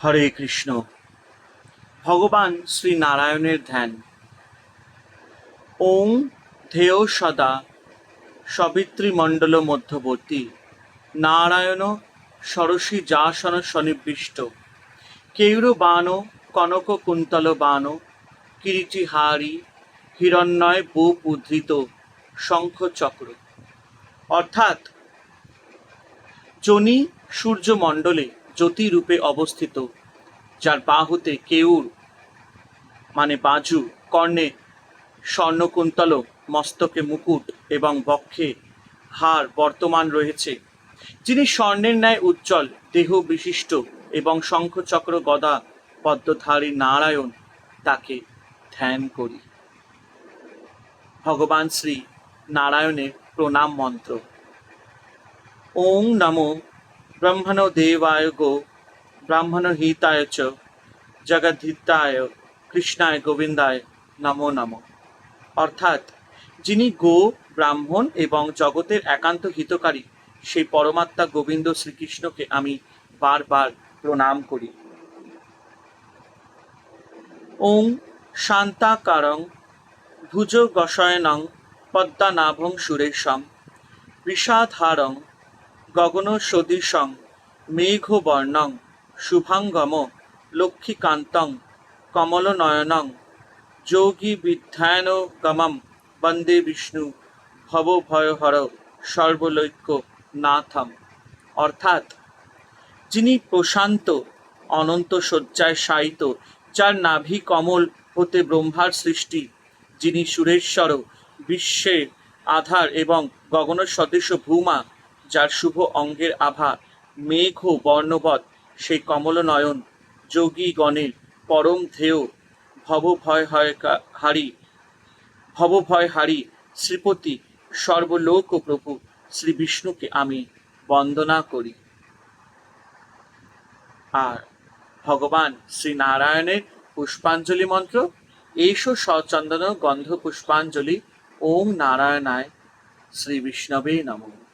হরে কৃষ্ণ। ভগবান শ্রী নারায়ণের ধ্যান। ওং ধেয় সদা সবিত্রীমণ্ডল মধ্যবর্তী নারায়ণ সরসী যাসন সন্নিবিষ্ট কেউর বাণ কনক কুন্তল বাণ কিরিটিহারি হিরণ্ময় বুপ উদ্ধৃত শঙ্খচক্র। অর্থাৎ জনি সূর্যমণ্ডলে জ্যোতিরূপে অবস্থিত, যার বাহুতে কেউর মানে বাজু, কর্ণে স্বর্ণকুন্তল, মস্তকে মুকুট এবং বক্ষে হার বর্তমান রয়েছে। যিনি স্বর্ণের ন্যায় উজ্জ্বল দেহ বিশিষ্ট এবং শঙ্খচক্র গদা পদ্মধারী নারায়ণ তাকে ধ্যান করি। ভগবান শ্রী নারায়ণের প্রণাম মন্ত্র। ওং নমো ব্রহ্মণ দেবায় গো ব্রাহ্মণ হিতায় চ জগদ্ধিতায় কৃষ্ণায় গোবিন্দায় নমো নমো অর্থাৎ, যিনি গো, ব্রাহ্মণ এবং জগতের একান্ত হিতকারী, সেই পরমাত্মা গোবিন্দ শ্রীকৃষ্ণকে আমি বারবার প্রণাম করি। ওং শান্তাকারং ভুজ গশয়নং পদ্মানাভং সুরেশম, বিষাধারং গগন সদৃশং, মেঘবর্ণং, শুভাঙ্গম, লক্ষ্মীকান্তং, কমলনয়নং যোগী বিধ্যায়নগমম বন্দে বিষ্ণু, ভবভয়হর, সর্বলৈক্য নাথম। অর্থাৎ, যিনি প্রশান্ত, অনন্ত শয্যায় শায়িত, যার নাভি কমল হতে ব্রহ্মার সৃষ্টি, যিনি সুরেশ্বর, বিশ্বের আধার এবং গগন সদৃশ ভূমা যার শুভ অঙ্গের আভা, মেঘ ও বর্ণবধ সেই কমলনয়ন, যোগী গণের পরম ধেয় ভবভয় হয় হারি, ভবভয় হারি, শ্রীপতি, সর্বলোক প্রভু, শ্রী বিষ্ণুকে আমি বন্দনা করি। আর ভগবান শ্রী নারায়ণের পুষ্পাঞ্জলি মন্ত্র এইসো সচন্দন গন্ধ পুষ্পাঞ্জলি ওম নারায়ণায় শ্রী বিষ্ণবে নমঃ।